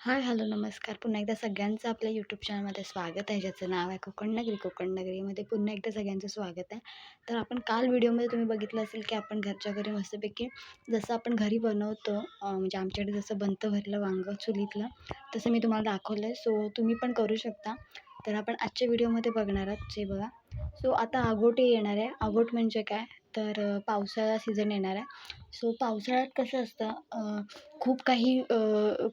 Hi hello नमस्कार. पुन्हा एकदा सगळ्यांचं आपल्या यूट्यूब चॅनलमध्ये स्वागत आहे ज्याचं नाव आहे कोकण नगरी कोकण नगरीमध्ये पुन्हा एकदा सगळ्यांचं स्वागत आहे. तर आपण काल व्हिडिओमध्ये तुम्ही बघितलं असेल की आपण घरच्या घरी मस्तपैकी जसं आपण घरी बनवतो म्हणजे आमच्याकडे जसं बनतं भरलं वांगं चुलीतलं तसं मी तुम्हाला दाखवलं आहे सो तुम्ही पण करू शकता. तर आपण आजच्या व्हिडिओमध्ये बघणार आहात जे बघा. सो आता आगोट येणार आहे. आगोट म्हणजे काय? तर पावसाळा सीझन येणार आहे. सो पावसाळ्यात कसं असतं खूप काही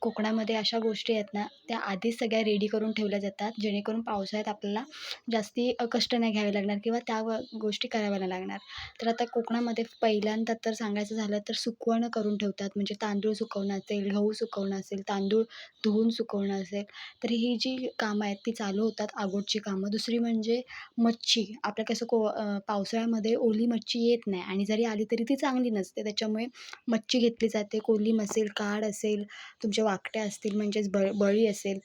कोकणामध्ये अशा गोष्टी आहेत ना त्या आधीच सगळ्या रेडी करून ठेवल्या जातात जेणेकरून पावसाळ्यात आपल्याला जास्ती कष्ट नाही घ्यावे लागणार किंवा त्या व गोष्टी कराव्या नाही लागणार. तर आता कोकणामध्ये पहिल्यांदा तर सांगायचं झालं तर सुकवणं करून ठेवतात म्हणजे तांदूळ सुकवणं असेल गहू सुकवणं असेल तांदूळ धुवून सुकवणं असेल तर ही जी कामं आहेत ती चालू होतात आगोटची कामं. दुसरी म्हणजे मच्छी आपल्या कसं को पावसाळ्यामध्ये ओली मच्छी येत नाही आणि जरी आली तरी ती चांगली नसते त्याच्या त्याच्यामुळे मच्छी घेतली जाते. कोलीम असेल काड असेल तुमच्या वाकट्या असतील म्हणजेच बळ बळी असेल.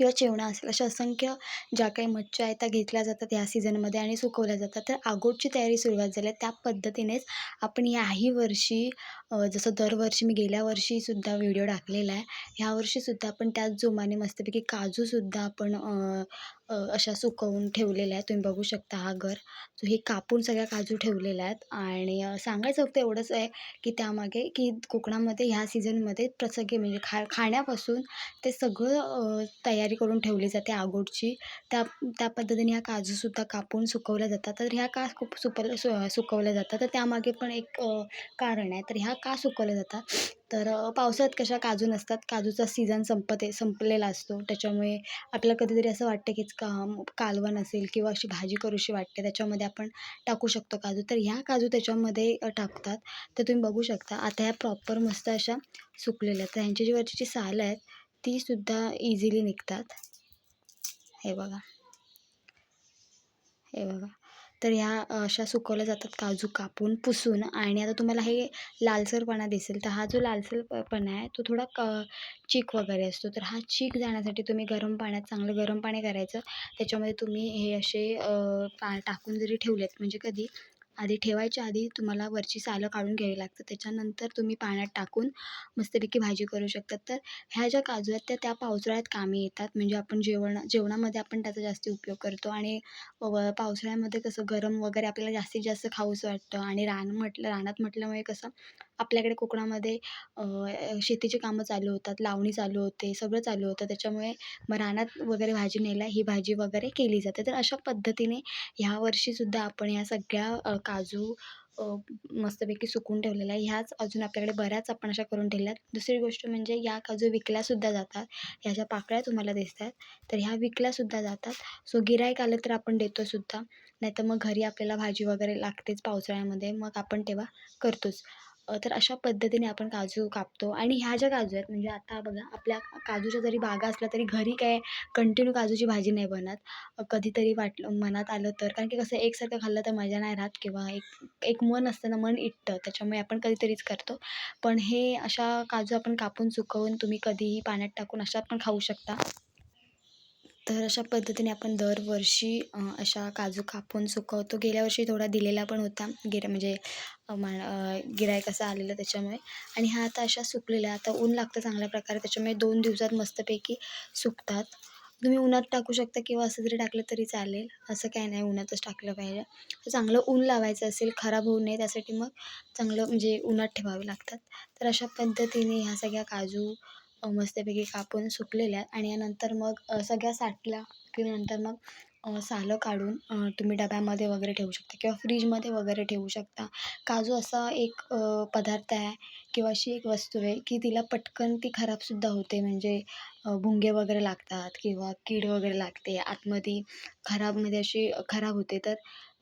किंवा चेवणा असेल अशा असंख्य ज्या काही मच्छ्या आहेत त्या घेतल्या जातात ह्या सीझनमध्ये आणि सुकवल्या जातात. तर आगोटची तयारी सुरुवात झाली आहे. त्या पद्धतीनेच आपण याही वर्षी जसं दरवर्षी मी गेल्या वर्षीसुद्धा व्हिडिओ टाकलेला आहे. ह्या वर्षीसुद्धा आपण त्याच जोमाने मस्तपैकी काजूसुद्धा आपण अशा सुकवून ठेवलेल्या आहेत. तुम्ही बघू शकता हा घर. सो हे कापून सगळ्या काजू ठेवलेल्या आहेत. आणि सांगायचं फक्त एवढंच आहे की त्यामागे की कोकणामध्ये ह्या सीझनमध्ये प्रसंगी म्हणजे खा खाण्यापासून ते सगळं तयार तयारी करून ठेवली जाते आगोटची त्या त्या पद्धतीने ह्या काजूसुद्धा कापून सुकवल्या जातात. तर ह्या का खूप सुपल सु सुकवल्या जातात. तर त्यामागे पण एक कारण आहे. तर ह्या का सुकवल्या जातात? तर पावसाळ्यात कशा काजू नसतात? काजूचा सीझन संपत आहे संपलेला असतो. त्याच्यामुळे आपल्याला कधीतरी असं वाटतं की का कालवण असेल किंवा अशी भाजी करूशी वाटते. त्याच्यामध्ये आपण टाकू शकतो काजू. तर ह्या काजू त्याच्यामध्ये टाकतात. तर तुम्ही बघू शकता. आता ह्या प्रॉपर मस्त अशा सुकलेल्या आहेत. तर ह्यांची जी वरची जी सालं आहेत तीसुद्धा इझिली निघतात. हे बघा. हे बघा. तर ह्या अशा सुकवल्या जातात काजू कापून पुसून. आणि आता तुम्हाला हे लालसरपणा दिसेल. तर हा जो लालसरपणा आहे तो थोडा क चीक वगैरे असतो. तर हा चीक जाण्यासाठी तुम्ही गरम पाण्यात चांगलं गरम पाणी करायचं. त्याच्यामध्ये तुम्ही हे असे पा टाकून जरी ठेवलेत म्हणजे कधी आधी ठेवायच्या आधी तुम्हाला वरची सालं काढून घ्यावी लागतं त्याच्यानंतर तुम्ही पाण्यात टाकून मस्तपैकी भाजी करू शकतात. तर ह्या ज्या काजू आहेत त्या त्या पावसाळ्यात कामी येतात. म्हणजे आपण जेवण जेवणामध्ये आपण त्याचा जास्ती उपयोग करतो. आणि पावसाळ्यामध्ये कसं गरम वगैरे आपल्याला जास्तीत जास्त खाऊसं वाटतं. आणि रान म्हटलं रानात म्हटल्यामुळे कसं आपल्याकडे कोकणामध्ये शेतीचे शेतीची कामं चालू होतात लावणी चालू होते सगळं चालू होतं. त्याच्यामुळे मग रानात वगैरे भाजी न्यायला ही भाजी वगैरे केली जाते. तर अशा पद्धतीने ह्या वर्षीसुद्धा आपण ह्या सगळ्या काजू मस्तपैकी सुकून ठेवलेल्या आहे ह्याच अजून आपल्याकडे बऱ्याच आपण अशा करून ठेवल्या आहेत दुसरी गोष्ट म्हणजे या काजू विकल्यासुद्धा जातात. ह्या ज्या पाकळ्या तुम्हाला दिसत आहेत तर ह्या विकल्यासुद्धा जातात. सो गिऱ्हाईक आलं तर आपण देतो सुद्धा. नाहीतर मग घरी आपल्याला भाजी वगैरे लागतेच पावसाळ्यामध्ये. मग आपण तेव्हा करतोच. तर अशा पद्धतीने आपण काजू कापतो. आणि ह्या ज्या काजू आहेत म्हणजे आता बघा आपल्या काजूच्या जरी बागा असल्या तरी घरी काय कंटिन्यू काजूची भाजी नाही बनत. कधीतरी वाटलं मनात आलं तर. कारण की कसं एकसारखं खाल्लं तर मजा नाही राहत किंवा एक एक मन असतं ना मन इटतं. त्याच्यामुळे आपण कधीतरीच करतो. पण हे अशा काजू आपण कापून सुकवून तुम्ही कधीही पाण्यात टाकून अशा पण खाऊ शकता. तर अशा पद्धतीने आपण दरवर्षी अशा काजू कापून सुकवतो. गेल्या वर्षी थोडा दिलेला पण होता. गिरा म्हणजे मा अ, गिऱ्हाईक असं आलेलं त्याच्यामुळे. आणि हा आता अशा सुकलेल्या आता ऊन लागतं चांगल्या प्रकारे. त्याच्यामुळे दोन दिवसात मस्तपैकी सुकतात. तुम्ही उन्हात टाकू शकता किंवा असं जरी टाकलं तरी चालेल. असं काही नाही. उन्हातच टाकलं पाहिजे. तर चांगलं ऊन लावायचं असेल खराब होऊ नये त्यासाठी मग चांगलं म्हणजे उन्हात ठेवावे लागतात. तर अशा पद्धतीने ह्या सगळ्या काजू मस्तपैकी कापून सुकलेल्या आहेत आणि यानंतर मग सगळ्या साठल्या की नंतर मग सालं काढून तुम्ही डब्यामध्ये वगैरे ठेवू शकता किंवा फ्रीजमध्ये वगैरे ठेवू शकता. काजू असा एक पदार्थ आहे किंवा अशी एक वस्तू आहे की तिला पटकन ती खराबसुद्धा होते. म्हणजे भुंगे वगैरे लागतात किंवा कीड वगैरे लागते आतमध्ये खराबमध्ये अशी खराब होते. तर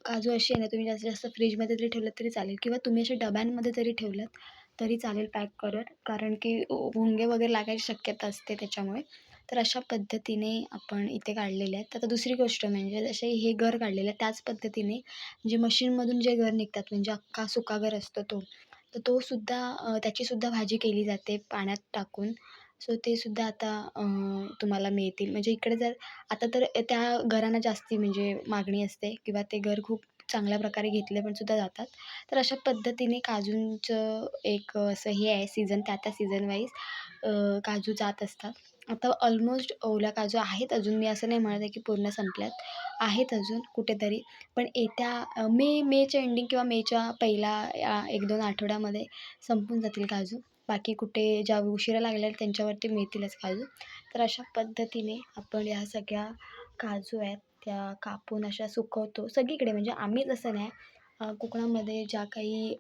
काजू अशी आहे ना तुम्ही जास्तीत जास्त फ्रीजमध्ये जरी ठेवलं तरी चालेल किंवा तुम्ही असे डब्यांमध्ये जरी ठेवलंत तरी चालेल पॅक करत. कारण की भुंगे वगैरे लागायची शक्यता असते त्याच्यामुळे. तर अशा पद्धतीने आपण इथे काढलेले आहेत. आता दुसरी गोष्ट म्हणजे जसे हे घर काढलेलं आहे त्याच पद्धतीने जे मशीनमधून जे घर निघतात म्हणजे अख्खा सुका घर असतो तो तर तो सुद्धा त्याचीसुद्धा भाजी केली जाते पाण्यात टाकून. सो ते सुद्धा आता तुम्हाला मिळतील. म्हणजे इकडे जर आता तर त्या घरांना जास्ती म्हणजे मागणी असते किंवा ते घर खूप चांगल्या प्रकारे घेतले पण सुद्धा जातात. तर अशा पद्धतीने काजूंचं एक असं हे आहे सीझन त्या त्या सीझनवाईज काजू जात असतात. आता ऑलमोस्ट ओल्या काजू आहेत अजून मी असं नाही म्हणत आहे की पूर्ण संपल्यात. आहेत अजून कुठेतरी पण येत्या मे मेच्या एंडिंग किंवा मेच्या पहिल्या एक दोन आठवड्यामध्ये संपून जातील काजू. बाकी कुठे ज्या उशिरा लागल्या त्यांच्यावरती मिळतीलच काजू. तर अशा पद्धतीने आपण ह्या सगळ्या काजू आहेत त्या कापून अशा सुकवतो. सगळीकडे म्हणजे आम्हीच असं नाही. कोकणामध्ये ज्या काही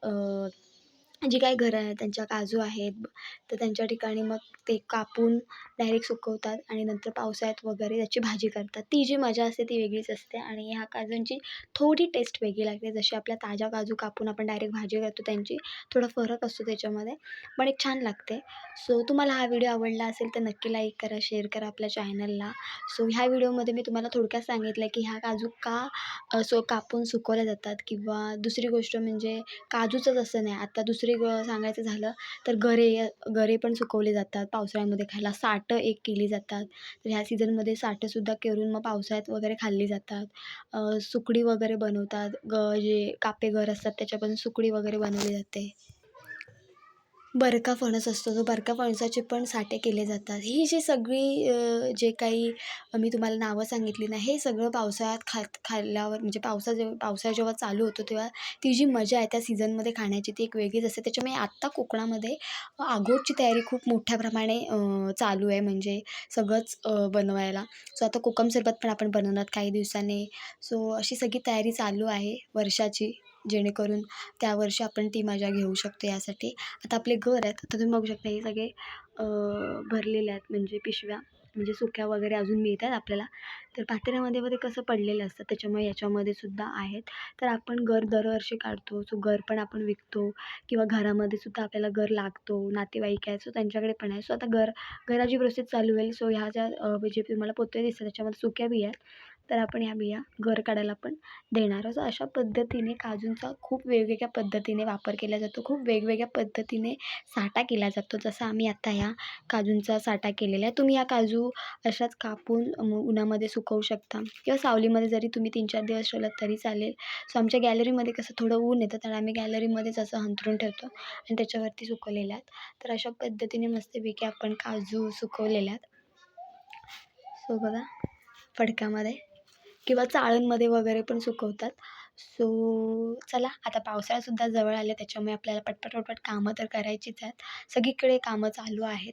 जी काही घरं आहेत त्यांच्या काजू आहेत तर त्यांच्या ठिकाणी मग ते कापून डायरेक्ट सुकवतात आणि नंतर पावसाळ्यात वगैरे त्याची भाजी करतात. ती जी मजा असते ती वेगळीच असते आणि ह्या काजूंची थोडी टेस्ट वेगळी लागते. जशी आपल्या ताज्या काजू कापून आपण डायरेक्ट भाजी करतो त्यांची थोडा फरक असतो त्याच्यामध्ये पण एक छान लागते. सो तुम्हाला हा व्हिडिओ आवडला असेल तर नक्की लाईक करा शेअर करा आपल्या चॅनलला सो ह्या व्हिडिओमध्ये मी तुम्हाला थोडक्यात सांगितलं की ह्या काजू का सो कापून सुकवल्या जातात किंवा दुसरी गोष्ट म्हणजे काजूचंच असं नाही. आता दुसरी ग सांगायचं झालं तर गरे गरे पण सुकवले जातात. पावसाळ्यामध्ये खायला साठं एक केली जातात. तर ह्या सीझनमध्ये साठंसुद्धा करून मग पावसाळ्यात वगैरे खाल्ली जातात. सुकडी वगैरे बनवतात. ग जे कापे घर असतात त्याच्यापासून सुकडी वगैरे बनवली जाते. बरका फणस असतो तो बरका फणसाचे पण साठे केले जातात. ही जी सगळी जे काही मी तुम्हाला नावं सांगितली ना हे सगळं पावसाळ्यात खात खाल्ल्यावर म्हणजे पावसा जेव्हा पावसाळा जेव्हा चालू होतो तेव्हा ती जी मजा आहे त्या सीझनमध्ये खाण्याची ती एक वेगळीच असते. त्याच्यामुळे आत्ता कोकणामध्ये आगोटची तयारी खूप मोठ्या प्रमाणे चालू आहे म्हणजे सगळंच बनवायला. सो आता कोकम सरबत पण आपण बनवणार काही दिवसांनी. सो अशी सगळी तयारी चालू आहे वर्षाची. जेणेकरून त्या वर्षी आपण ती मजा घेऊ शकतो यासाठी. आता आपले घर आहेत आता तुम्ही बघू शकता हे सगळे भरलेले आहेत म्हणजे पिशव्या म्हणजे सुक्या वगैरे अजून मिळतात आपल्याला. तर पातेल्यामध्ये मध्ये कसं पडलेलं असतं त्याच्यामुळे याच्यामध्ये सुद्धा आहेत. तर आपण घर दरवर्षी काढतो सो घर पण आपण विकतो किंवा घरामध्ये सुद्धा आपल्याला घर लागतो नातेवाईक आहे सो त्यांच्याकडे पण आहे. सो आता घर घराची प्रोसेस चालू होईल. सो ह्या ज्या जे म्हणजे तुम्हाला पोते दिसतात त्याच्यामध्ये सुक्या बी आहेत. तर आपण ह्या बिया घर काढायला पण देणार आहोत. अशा पद्धतीने काजूंचा खूप वेगवेगळ्या पद्धतीने वापर केला जातो. खूप वेगवेगळ्या पद्धतीने साठा केला जातो. जसं आम्ही आता ह्या काजूंचा साठा केलेला आहे. तुम्ही या काजू अशाच कापून उन्हामध्ये सुकवू शकता. किंवा सावलीमध्ये जरी तुम्ही तीन चार दिवस ठेवलात तरी चालेल. सो आमच्या गॅलरीमध्ये कसं थोडं ऊन येतं. तर आम्ही गॅलरीमध्येच असं अंथरून ठेवतो आणि त्याच्यावरती सुकवलेल्या आहेत तर अशा पद्धतीने मस्तपैकी आपण काजू सुकवलेल्या आहेत. सो बघा फडक्यामध्ये. किंवा चाळणमध्ये वगैरे पण सुकवतात. सो चला आता पावसाळासुद्धा जवळ आले त्याच्यामुळे आपल्याला पटपट पटपट कामं तर करायचीच आहेत. सगळीकडे कामं चालू आहेत.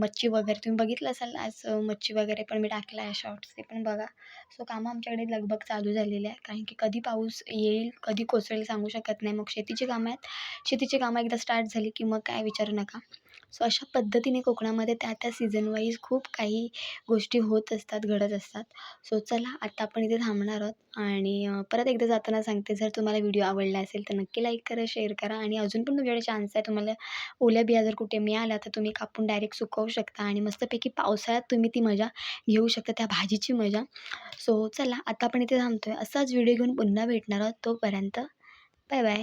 मच्छी वगैरे तुम्ही बघितलं असाल आज मच्छी वगैरे पण मी टाकला आहे शॉर्ट्स ते पण बघा. सो कामं आमच्याकडे लगभग चालू झालेली आहे कारण की कधी पाऊस येईल कधी कोसळेल सांगू शकत नाही. मग शेतीची कामं आहेत. शेतीची कामं एकदा स्टार्ट झाली की मग काय विचारू नका. सो अशा पद्धतीने कोकणामध्ये त्या त्या सीझनवाईज खूप काही गोष्टी होत असतात घडत असतात. सो चला आता आपण इथे थांबणार आहोत आणि परत एकदा जाताना सांगते जर तुम्हाला व्हिडिओ आवडला असेल तर नक्की लाईक करा शेअर करा आणि अजून पण तुमच्याकडे चान्स आहे तुम्हाला ओल्या बिया जर कुठे मिळाल्या तर तुम्ही कापून डायरेक्ट सुकवू शकता आणि मस्तपैकी पावसाळ्यात तुम्ही ती मजा घेऊ शकता त्या भाजीची मजा. सो चला आता आपण इथे थांबतो आहे असाच व्हिडिओ घेऊन पुन्हा भेटणार आहोत तोपर्यंत. Bye bye